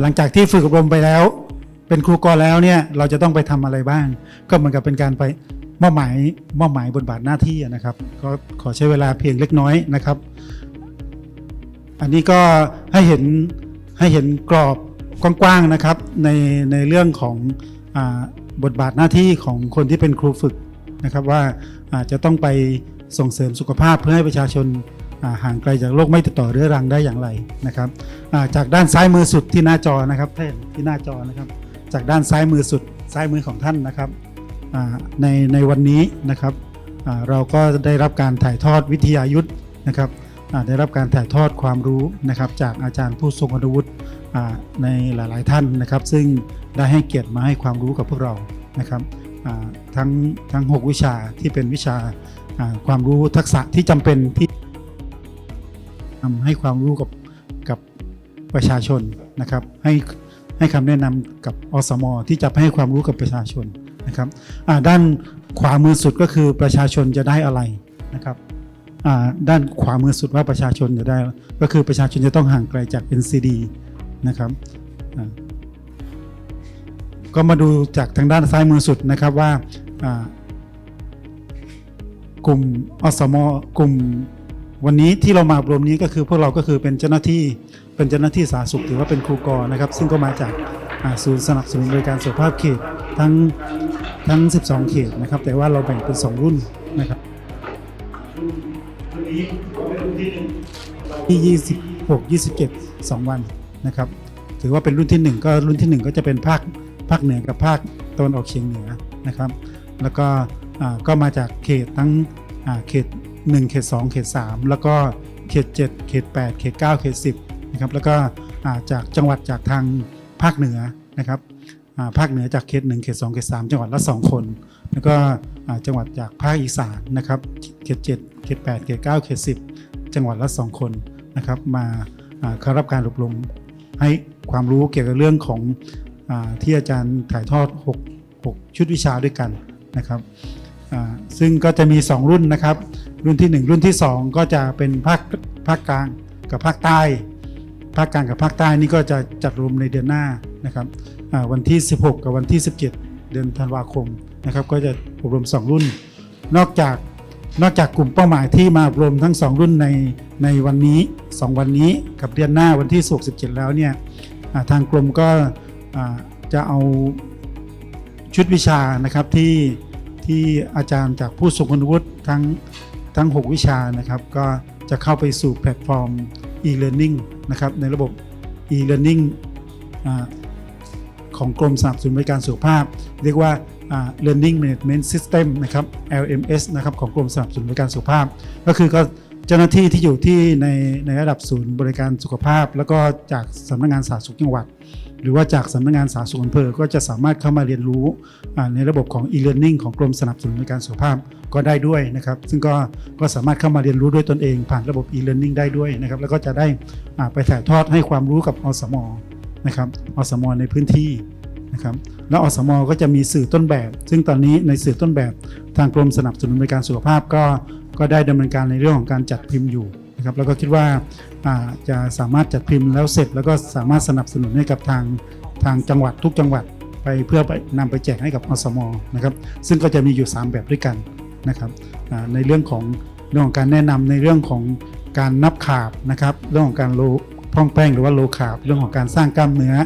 หลังจากที่ฝึกอบรมไปแล้ว เป็นครูกรแล้วเนี่ยเราจะต้องไปทำอะไรบ้าง ก็เหมือนกับเป็นการไปมอบหมายมอบหมายบทบาทหน้าที่นะครับ ก็ขอใช้เวลาเพียงเล็กน้อยนะครับ อันนี้ก็ให้เห็นให้เห็นกรอบกว้างๆนะครับในในเรื่องของอบทบาทหน้าที่ของคนที่เป็นครูฝึกนะครับว่าอาจะต้องไปส่งเสริมสุขภาพเพื่อให้ประชาชน ห่างไกลจากโรคไม่ติดต่อเรื้อรังได้อย่างไรนะครับจากด้านซ้ายมือสุดที่หน้าจอนะครับท่านที่หน้าจอนะครับ จากด้านซ้ายมือสุดซ้ายมือของท่านนะครับในในวันนี้นะครับเราก็ได้รับการถ่ายทอดวิทยายุทธนะครับได้รับการถ่ายทอดความรู้นะครับจากอาจารย์ผู้ทรงคุณวุฒิอ่าในหลาย ๆ ท่านนะครับ ซึ่งได้ให้เกียรติมาให้ความรู้กับพวกเรานะครับทั้งทั้ง 6 วิชาที่เป็นวิชาอ่าความรู้ทักษะที่จำเป็นที่ ทำให้ความรู้กับกับประชาชนนะครับ ให้ให้คำแนะนำกับอสมที่จะให้ความรู้กับประชาชนนะครับด้านขวามือสุดก็คือประชาชนจะได้อะไรนะครับด้านขวามือสุดว่าประชาชนจะได้ ก็คือประชาชนจะต้องห่างไกลจาก NCD นะครับก็มาดูจากทางด้านซ้ายมือสุดนะครับว่ากลุ่มอสมกลุ่ม วันนี้ที่เรามาอบรมนี้ก็คือพวกเราก็คือเป็นเจ้าหน้าที่เป็นเจ้าหน้าที่สาธารณสุขถือว่าเป็นครูกรนะครับ ซึ่งก็มาจากศูนย์สนับสนุนบริการสุขภาพเขตทั้งทั้ง 12 เขตนะครับ แต่ว่าเราแบ่งเป็น 2 รุ่นนะครับที่ 26 27 2 วันนะครับ ถือว่าเป็นรุ่นที่ 1 ก็รุ่นที่ 1 ก็จะเป็นภาคภาคเหนือกับภาคตะวันออกเฉียงเหนือนะครับ แล้วก็อ่าก็มาจากเขตทั้งอ่าเขต 1เขต2เขต3แล้วก็เขต7เขต8เขต9เขต10นะครับแล้วก็จากจังหวัดจากทางภาคเหนือนะครับภาคเหนือจากเขต1เขต2เขต3จังหวัดละ 2 คน แล้วก็จังหวัดจากภาคอีสานนะครับเขต7เขต8เขต9เขต10 จังหวัดละ 2 คนนะครับมาเข้ารับการอบรมให้ความรู้เกี่ยวกับเรื่องของอที่อาจารย์ถ่ายทอด 6 6 ชุดวิชาด้วยกันนะครับซึ่งก็จะมี 2 รุ่นนะครับ รุ่นที่ 1 รุ่นที่ 2 ก็จะเป็นภาคภาคกลางกับภาคใต้ ภาคกลางกับภาคใต้นี่ก็จะจัดรวมในเดือนหน้านะครับวันที่ 16 กับวันที่ 17 เดือนธันวาคมนะครับ ก็จะอบรม 2 รุ่น นอกจากนอกจากกลุ่มเป้าหมายที่มาอบรมทั้ง 2 รุ่นในในวันนี้ 2 วันนี้กับเดือนหน้าวันที่ 16 17 แล้วเนี่ยทางกรมก็จะเอาชุดวิชานะครับที่ที่อาจารย์จากผู้ทรงคุณวุฒิทั้ง ทั้ง 6 วิชานะครับก็จะเข้าไปสู่แพลตฟอร์ม e-learning นะครับในระบบ e-learning อของกรมสนับสนุนบริการสุขภาพ เรียกว่าอ่า learning management system นะครับ LMS นะครับของกรมสนับสนุนบริการสุขภาพ ก็คือก็ เจ้าหน้าที่ที่อยู่ที่ในในระดับศูนย์บริการสุขภาพ แล้วก็จากสำนักงานสาธารณสุขจังหวัด หรือว่าจากสำนักงานสาธารณสุขอำเภอก็จะสามารถเข้ามาเรียนรู้ในระบบของ e-learning ของกรมสนับสนุนบริการสุขภาพก็ได้ด้วยนะครับ ซึ่งก็ก็สามารถเข้ามาเรียนรู้ด้วยตนเองผ่านระบบ e-learning ได้ด้วยนะครับแล้วก็จะได้ไปถ่ายทอดให้ความรู้กับอสมนะครับอสมในพื้นที่ นะครับแล้วอสมก็จะมีสื่อต้นแบบ ซึ่งตอนนี้ในสื่อต้นแบบทางกรมสนับสนุนบริการสุขภาพก็ก็ได้ดำเนินการในเรื่องของการจัดพิมพ์อยู่นะครับแล้วก็คิดว่าจะสามารถจัดพิมพ์แล้วเสร็จ แล้วก็สามารถสนับสนุนให้กับทางทางจังหวัดทุกจังหวัดไปเพื่อไปนำไปแจกให้กับอสมนะครับซึ่งก็จะมีอยู่ 3 แบบด้วยกันนะครับในเรื่องของเรื่องของการแนะนำในเรื่องของการนับขาบนะครับเรื่องของการโลพ่องแป้งหรือว่าโลขาบเรื่องของการสร้างกล้ามเนื้อ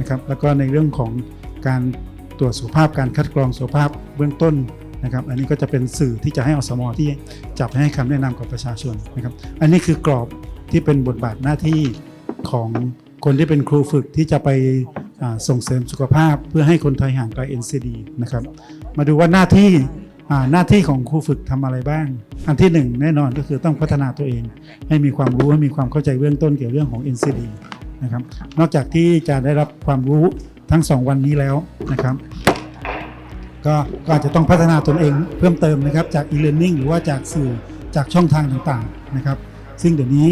นะครับแล้วก็ในเรื่องของการตรวจสุขภาพการคัดกรองสุขภาพเบื้องต้นนะครับ อันนี้ก็จะเป็นสื่อที่จะให้อสมอที่จับให้คำแนะนำกับประชาชนนะครับ อันนี้คือกรอบที่เป็นบทบาทหน้าที่ของคนที่เป็นครูฝึกที่จะไปส่งเสริมสุขภาพเพื่อให้คนไทยห่างไกล NCD นะครับ มาดูว่าหน้าที่หน้าที่ของครูฝึกทำอะไรบ้าง อันที่หนึ่งแน่นอนก็คือต้องพัฒนาตัวเอง ให้มีความรู้ให้มีความเข้าใจเบื้องต้นเกี่ยวกับเรื่องของ NCD นะครับ นอกจากที่จะได้รับความรู้ทั้ง 2 วันนี้แล้วนะครับ ก็ก็อาจจะต้องพัฒนาตนเองเพิ่มเติมนะครับจาก e-learning หรือว่าจากสื่อจากช่องทางต่างๆนะครับ ซึ่งเดี๋ยวนี้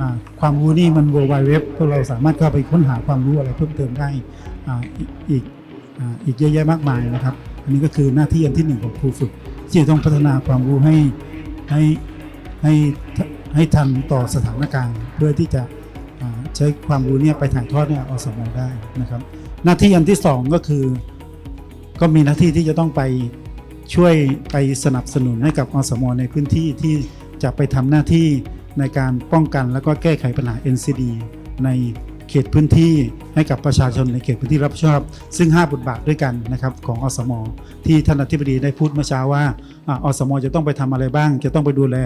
อ่าความรู้นี่มัน world wide web พวกเราสามารถเข้าไปค้นหาความรู้อะไรเพิ่มเติมได้อ่าอีกอีกอ่าอีกเยอะแยะมากมายนะครับ อันนี้ก็คือหน้าที่อันที่หนึ่งของครูฝึก ที่จะต้องพัฒนาความรู้ให้ให้ให้ให้ทันต่อสถานการณ์เพื่อที่จะอ่า ใช้ความรู้เนี่ยไปถ่ายทอดเนี่ยอสมได้นะครับ หน้าที่อันที่สองก็คือ ก็มีหน้าที่ที่จะต้องไปช่วยไปสนับสนุนให้กับอสมในพื้นที่ที่จะไปทำหน้าที่ในการป้องกันแล้วก็แก้ไขปัญหา NCD ใน เขตพื้นที่ให้กับประชาชนในเขตพื้นที่รับผิดชอบ ซึ่ง 5 บทบาทด้วยกันนะครับของอสม ที่ท่านอธิบดีได้พูดเมื่อเช้าว่าอสม จะต้องไปทำอะไรบ้าง จะต้องไปดูแล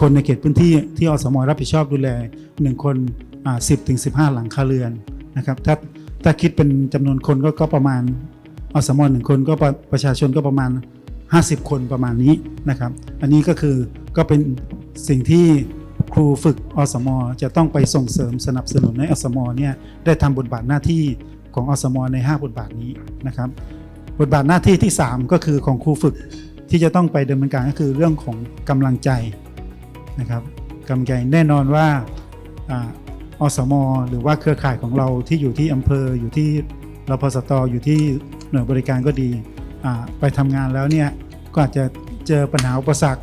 คนในเขตพื้นที่ที่อสม รับผิดชอบดูแล 1 คนสิบถึงสิหลังคาเรือนนะครับถ้าถ้าคิดเป็นจำนวนคนก็ก็ประมาณอสมหนึ่งคนก็ประประชาชนก็ประมาณ 50 คนประมาณนี้นะครับ อันนี้ก็คือก็เป็นสิ่งที่ ครูฝึกอสม จะต้องไปส่งเสริมสนับสนุนให้อสมเนี่ยได้ทำบทบาทหน้าที่ของอสม ใน 5 บทบาทนี้นะครับ บทบาทหน้าที่ที่ 3 ก็คือของครูฝึกที่จะต้องไปดำเนินการก็คือเรื่องของกำลังใจนะครับกำลังใจแน่นอนว่าอสม หรือว่าเครือข่ายของเราที่อยู่ที่อำเภออยู่ที่รพสตอยู่ที่หน่วยบริการก็ดีไปทำงานแล้วเนี่ยก็อาจจะเจอปัญหาอุปสรรค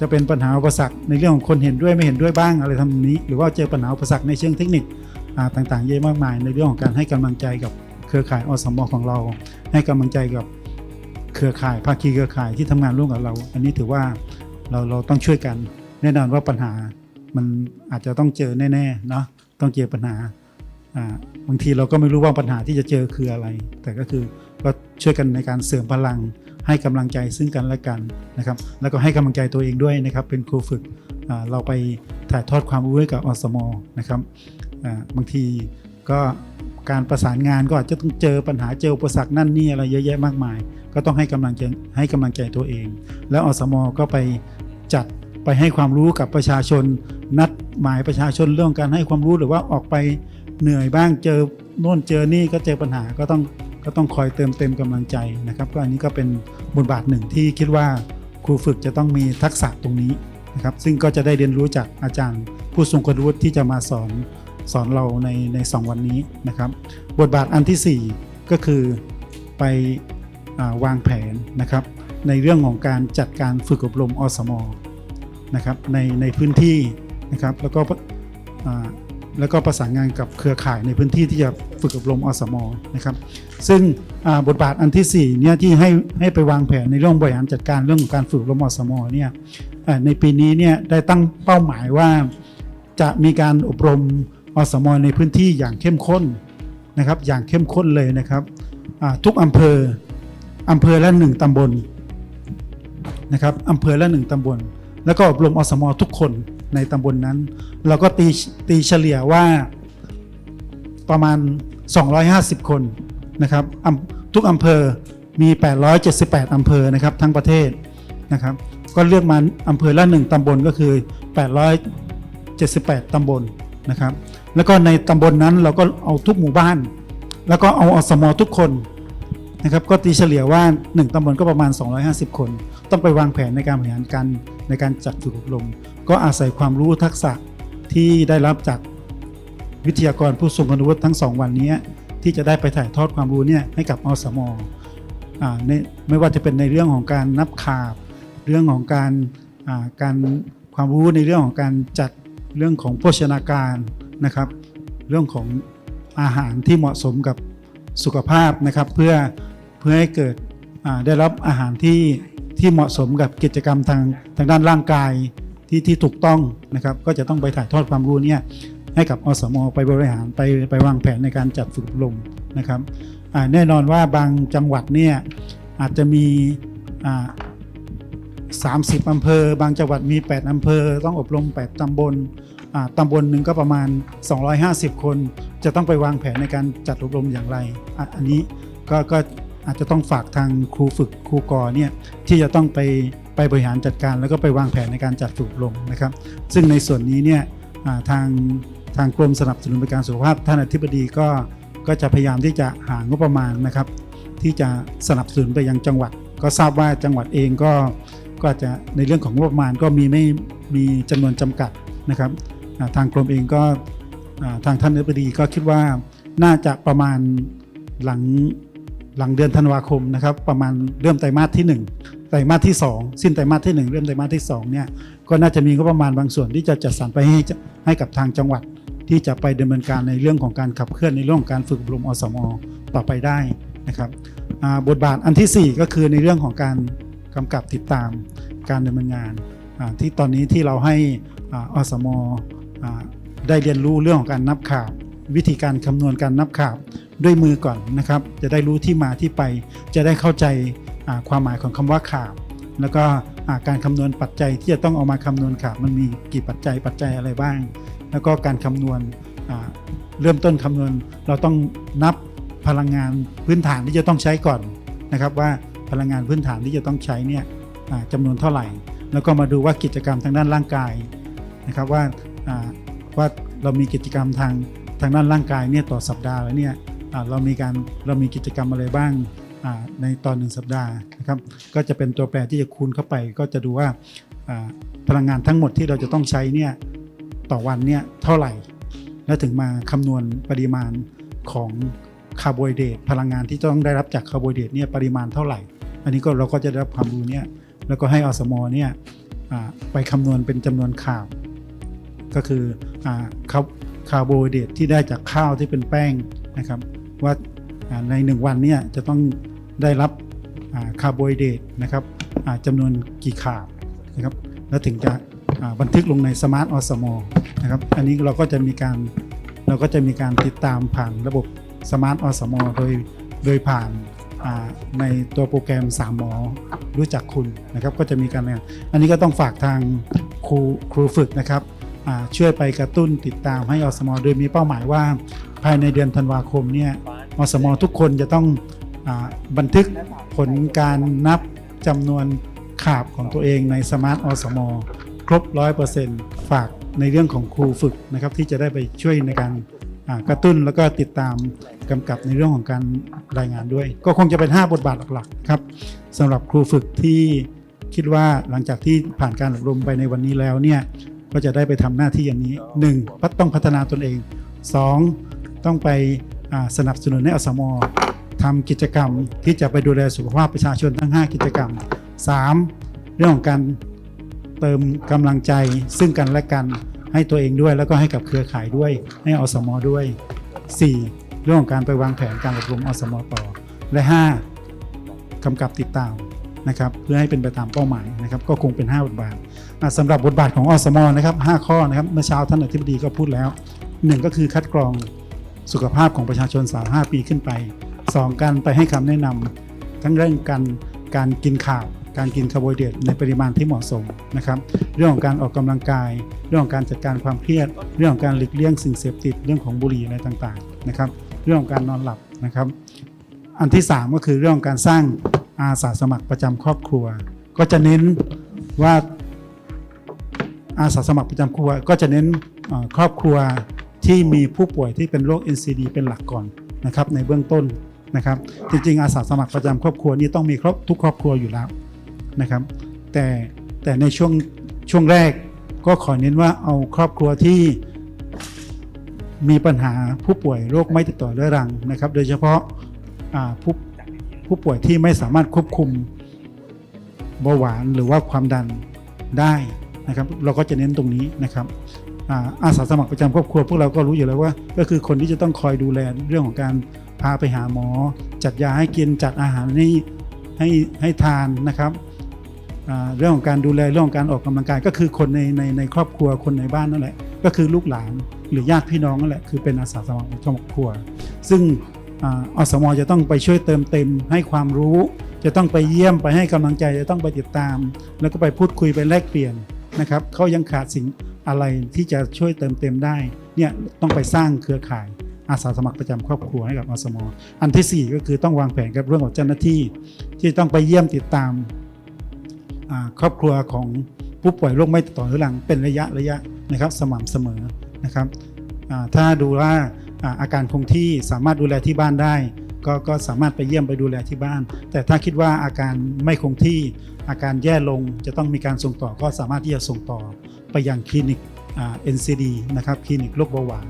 จะเป็นปัญหาอุปสรรคในเรื่องของคนเห็นด้วยไม่เห็นด้วยบ้างอะไรทำนี้ หรือว่าเจอปัญหาอุปสรรคในเชิงเทคนิคต่างๆ เยอะมากมาย ในเรื่องของการให้กำลังใจกับเครือข่ายอสมของเรา ให้กำลังใจกับเครือข่ายภาคีเครือข่ายที่ทำงานร่วมกับเรา อันนี้ถือว่าเราเราต้องช่วยกันแน่นอนว่าปัญหามันอาจจะต้องเจอแน่ๆเนาะต้องเจอปัญหาอ่าบางทีเราก็ไม่รู้ว่าปัญหาที่จะเจอคืออะไร แต่ก็คือก็ช่วยกันในการเสริมพลัง ให้กำลังใจซึ่งกันและกันนะครับ แล้วก็ให้กำลังใจตัวเองด้วยนะครับ เป็นครูฝึกเราไปถ่ายทอดความรู้ให้กับอสมนะครับบางทีก็การประสานงานก็อาจจะต้องเจอปัญหาเจออุปสรรคนั่นนี่อะไรเยอะแยะมากมาย ก็ต้องให้กำลังใจให้กำลังใจตัวเอง แล้วอสมก็ไปจัดไปให้ความรู้กับประชาชน นัดหมายประชาชนเรื่องการให้ความรู้หรือว่าออกไปเหนื่อยบ้างเจอโน่นเจอนี่ก็เจอปัญหาก็ต้อง ก็ต้องคอยเติมเต็มกำลังใจนะครับ ก็อันนี้ก็เป็นบทบาทหนึ่งที่คิดว่าครูฝึกจะต้องมีทักษะตรงนี้นะครับ ซึ่งก็จะได้เรียนรู้จากอาจารย์ ผู้ทรงคุณวุฒิที่จะมาสอนสอนเราในในสองวันนี้นะครับ บทบาทอันที่ 4 ก็คือไปอวางแผนนะครับ ในเรื่องของการจัดการฝึกอบรมอสมนะครับในในพื้นที่นะครับ แล้วก็ แล้วก็ประสานงานกับเครือข่ายในพื้นที่ที่จะฝึกอบรมอสมนะครับ ซึ่งบทบาทอันที่4เนี่ยที่ให้ให้ไปวางแผนในเรื่องบริหารจัดการเรื่องของการฝึกอบรมอสมเนี่ยในปีนี้เนี่ยได้ตั้งเป้าหมายว่าจะมีการอบรมอสมในพื้นที่อย่างเข้มข้นนะครับ อย่างเข้มข้นเลยนะครับทุกอำเภออำเภอละหนึ่งตำบลนะครับอำเภอละหนึ่งตำบล แล้วก็อบรมอสมทุกคน ในตำบลนนั้น เราก็ตีตีเฉลี่ยว่าประมาณ 250 คนนะครับทุกอำเภอมี 878 อำเภอนะครับทั้งประเทศนะครับก็เลือกมาอำเภอละหนึ่งตำบลก็คือ 878 ตำบลนะครับแล้วก็ในตำบลนั้นเราก็เอาทุกหมู่บ้าน แล้วก็เอาอสมอทุกคนนะครับก็ตีเฉลี่ยว่า 1ตำบลก็ประมาณ 250 คน ต้องไปวางแผนในการบริหารการในการจัดฝึกอบรม ก็อาศัยความรู้ทักษะที่ได้รับจากวิทยากรผู้ทรงคุณวุฒิทั้งสองวันนี้ที่จะได้ไปถ่ายทอดความรู้เนี่ยให้กับอสมอในไม่ว่าจะเป็นในเรื่องของการนับขาบ เรื่องของการการความรู้ในเรื่องของการจัดเรื่องของโภชนาการนะครับ เรื่องของอาหารที่เหมาะสมกับสุขภาพนะครับ เพื่อเพื่อให้เกิดได้รับอาหารที่ที่เหมาะสมกับกิจกรรมทางทางด้านร่างกาย ที่ที่ถูกต้องนะครับ ก็จะต้องไปถ่ายทอดความรู้เนี่ยให้กับอสมอไปบริหารไปไปวางแผนในการจัดฝึกอบรมนะครับแน่นอนว่าบางจังหวัดเนี่ยอาจจะมีอ่า30อำเภอ บางจังหวัดมี 8 อำเภอ ต้องอบรม 8 ตำบลอ่าตำบลหนึ่งก็ประมาณ 250 คน จะต้องไปวางแผนในการจัดอบรมอย่างไร อันนี้ก็ก็ อาจจะต้องฝากทางครูฝึกครูกอเนี่ยที่จะต้องไปไปบริหารจัดการ แล้วก็ไปวางแผนในการจัดฝึกอบรมนะครับ ซึ่งในส่วนนี้เนี่ยาทางทางกรมสนับสนุนบริการสุขภาพท่านอธิบดีก็ก็จะพยายามที่จะหางบประมาณนะครับ ที่จะสนับสนุนไปยังจังหวัด ก็ทราบว่าจังหวัดเองก็ก็จะในเรื่องของงบประมาณก็มีไม่มีจำนวนจำกัดนะครับาทางกรมเองก็าทางท่านอธิบดีก็คิดว่าน่าจะประมาณหลัง หลังเดือนธันวาคมนะครับ ประมาณเริ่มไตรมาสที่ 1 ไตรมาสที่ 2 สิ้นไตรมาสที่ 1 เริ่มไตรมาสที่2เนี่ยก็น่าจะมีงบประมาณบางส่วนที่จะจัดสรรไปให้ให้กับทางจังหวัด ที่จะไปดำเนินการในเรื่องของการขับเคลื่อนในเรื่องของการฝึกอบรมอสมอต่อไปได้นะครับบทบาทอันทีสี่4 ก็คือในเรื่องของการกำกับติดตามการดำเนินงานที่ตอนนี้ที่เราให้อสมอได้เรียนรู้เรื่องของการนับข่าบ วิธีการคำนวณการนับขาบด้วยมือก่อนนะครับ จะได้รู้ที่มาที่ไป จะได้เข้าใจความหมายของคำว่าขาบ แล้วก็การคำนวณปัจจัยที่จะต้องเอามาคำนวณขาบมันมีกี่ปัจจัยปัจจัยอะไรบ้าง แล้วก็การคำนวณเริ่มต้นคำนวณเราต้องนับพลังงานพื้นฐานที่จะต้องใช้ก่อนนะครับว่าพลังงานพื้นฐานที่จะต้องใช้เนี่ยจำนวนเท่าไหร่ แล้วก็มาดูว่ากิจกรรมทางด้านร่างกายนะครับว่าว่าเรามีกิจกรรมทาง ทางด้านร่างกายเนี่ยต่อสัปดาห์แล้วเนี่ยเรามีการเรามีกิจกรรมอะไรบ้างในตอนหนึ่งสัปดาห์นะครับก็จะเป็นตัวแปรที่จะคูณเข้าไป ก็จะดูว่าพลังงานทั้งหมดที่เราจะต้องใช้เนี่ยต่อวันเนี่ยเท่าไหร่ แล้วถึงมาคำนวณปริมาณของคาร์โบไฮเดรตพลังงานที่ต้องได้รับจากคาร์โบไฮเดรตเนี่ยปริมาณเท่าไหร่ อันนี้ก็เราก็จะได้รับความรู้เนี่ยแล้วก็ให้อสมอเนี่ยไปคำนวณเป็นจำนวนข่าว ก็คืออ่า คาร์โบไฮเดรตที่ได้จากข้าวที่เป็นแป้งนะครับ ว่าในหนึ่งวันเนี่ยจะต้องได้รับคาร์โบไฮเดรตนะครับจำนวนกี่ข่าวนะครับแล้วถึงจะบันทึกลงในสมาร์ทอสมอนะครับอันนี้เราก็จะมีการเราก็จะมีการติดตามผ่านระบบสมาร์ทอสมอโดยโดยผ่านในตัวโปรแกรม3หมอรู้จักคุณนะครับ ก็จะมีการอันนี้ก็ต้องฝากทางครูครูฝึกนะครับ ช่วยไปกระตุ้นติดตามให้อสมโดยมีเป้าหมายว่า ภายในเดือนธันวาคมเนี่ยอสมทุกคนจะต้องอบันทึกผลการนับจำนวนขาบของตัวเองในสมาร์ทอสมครบ 100%ฝากในเรื่องของครูฝึกนะครับที่จะได้ไปช่วยในการกระตุ้นแล้วก็ติดตามกำกับในเรื่องของการรายงานด้วย ก็คงจะเป็น 5 บทบาทหลักๆครับสำหรับครูฝึกที่คิดว่าหลังจากที่ผ่านการอบรมไปในวันนี้แล้วเนี่ย ก็จะได้ไปทำหน้าที่อย่างนี้ 1. พัฒต้องพัฒนาตนเอง 2. ต้องไปอ่าสนับสนุนให้อสมทำกิจกรรมที่จะไปดูแลสุขภาพประชาชนทั้ง 5 กิจกรรม 3. เรื่องของการเติมกำลังใจซึ่งกันและกันให้ตัวเองด้วย แล้วก็ให้กับเครือข่ายด้วย ให้อสมด้วย 4. เรื่องของการไปวางแผนการอบรมอสมต่อและ 5. กำกับติดตามนะครับเพื่อให้เป็นไปตามเป้าหมายนะครับ ก็คงเป็น 5 บทบาทอะ สำหรับบทบาทของอสมนะครับ5ข้อนะครับเมื่อเช้าท่านอธิบดีก็พูดแล้ว 1 ก็คือคัดกรองสุขภาพของประชาชน 35 ปีขึ้นไป 2 การไปให้คำแนะนำทั้งเรื่องการการกินข่าว การกินคาร์โบไฮเดรตในปริมาณที่เหมาะสมนะครับ เรื่องของการออกกำลังกาย เรื่องของการจัดการความเครียด เรื่องของการหลีกเลี่ยงสิ่งเสพติดเรื่องของบุหรี่อะไรต่างๆนะครับ เรื่องของการนอนหลับนะครับ อันที่ 3 ก็คือเรื่องของการสร้างอาสาสมัครประจำครอบครัว ก็จะเน้นว่า อาสาสมัครประจำครัวก็จะเน้นครอบครัวที่มีผู้ป่วยที่เป็นโรค NCD เป็นหลักก่อนนะครับในเบื้องต้นนะครับ จริงๆ อาสาสมัครประจำครอบครัวนี่ต้องมีครอบทุกครอบครัวอยู่แล้วนะครับ แต่แต่ในช่วงช่วงแรกก็ขอเน้นว่าเอาครอบครัวที่มีปัญหาผู้ป่วยโรคไม่ติดต่อเรื้อรังนะครับ โดยเฉพาะาผู้ผู้ป่วยที่ไม่สามารถควบคุมเบาหวานหรือว่าความดันได้ นะครับเราก็จะเน้นตรงนี้นะครับอาสาสมัครประจำครอบครัวพวกเราก็รู้อยู่แล้วว่า ก็คือคนที่จะต้องคอยดูแลเรื่องของการพาไปหาหมอ จัดยาให้กินจัดอาหารให้ให้ให้ทานนะครับเรื่องของการดูแลเรื่องของการออกกำลังกาย ก็คือคนในในในครอบครัวคนในบ้านนั่นแหละ ก็คือลูกหลานหรือญาติพี่น้องนั่นแหละคือเป็นอาสาสมัครประจำครอบครัว ซึ่งอาอสมจะต้องไปช่วยเติมเต็มให้ความรู้ จะต้องไปเยี่ยมไปให้กำลังใจจะต้องไปติดตาม แล้วก็ไปพูดคุยไปแลกเปลี่ยน นะครับเขายังขาดสิ่งอะไรที่จะช่วยเติมเต็มได้เนี่ยต้องไปสร้างเครือข่ายอาสาสมัครประจำครอบครัวให้กับอสมอันที่สี่ก็คือต้องวางแผนกับเรื่องของเจ้าหน้าที่ ที่ต้องไปเยี่ยมติดตามครอบครัวของผู้ป่วยโรคไม่ติดต่อเรื้อรังเป็นระยะระยะนะครับสม่ำเสมอนะครับถ้าดูว่าอาการคงที่สามารถดูแลที่บ้านได้ ก็ก็สามารถไปเยี่ยมไปดูแลที่บ้าน แต่ถ้าคิดว่าอาการไม่คงที่อาการแย่ลงจะต้องมีการส่งต่อก็สามารถที่จะส่งต่อไปยังคลินิกอ่า NCD นะครับคลินิกโรคเบาหวาน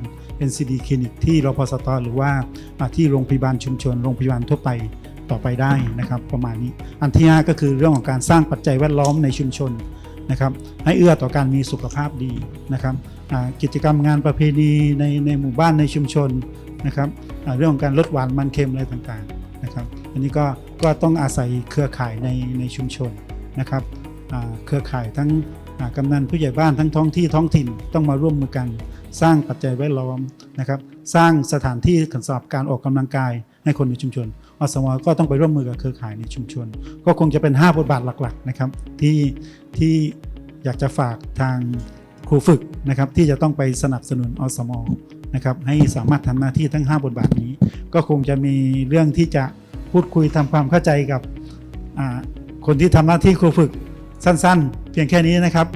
NCD คลินิกที่รพสตหรือว่าอ่าที่โรงพยาบาลชุมชนโรงพยาบาลทั่วไปต่อไปได้นะครับ ประมาณนี้อันที่ 5 ก็คือเรื่องของการสร้างปัจจัยแวดล้อมในชุมชนนะครับให้เอื้อต่อการมีสุขภาพดีนะครับกิจกรรมงานประเพณีในในหมู่บ้านในชุมชน นะครับเรื่องของการลดหวานมันเค็มอะไรต่างๆนะครับ อันนี้ก็ก็ต้องอาศัยเครือข่ายในในชุมชนนะครับเครือข่ายทั้งกำนันผู้ใหญ่บ้านทั้งท้องที่ท้องถิ่นต้องมาร่วมมือกัน สร้างปัจจัยแวดล้อมนะครับ สร้างสถานที่สำหรับการออกกำลังกายให้คนในชุมชนอสมก็ต้องไปร่วมมือกับเครือข่ายในชุมชน ก็คงจะเป็น 5 บทบาทหลักๆนะครับที่ที่อยากจะฝากทาง รูฝึกนะครับที่จะต้องไปสนับสนุนอสมนะครับให้สามารถทำหน้าที่ทั้ง 5 บทบาทนี้ ก็คงจะมีเรื่องที่จะพูดคุยทำความเข้าใจกับคนที่ทำหน้าที่ครูฝึกสั้น ๆ เพียงแค่นี้นะครับ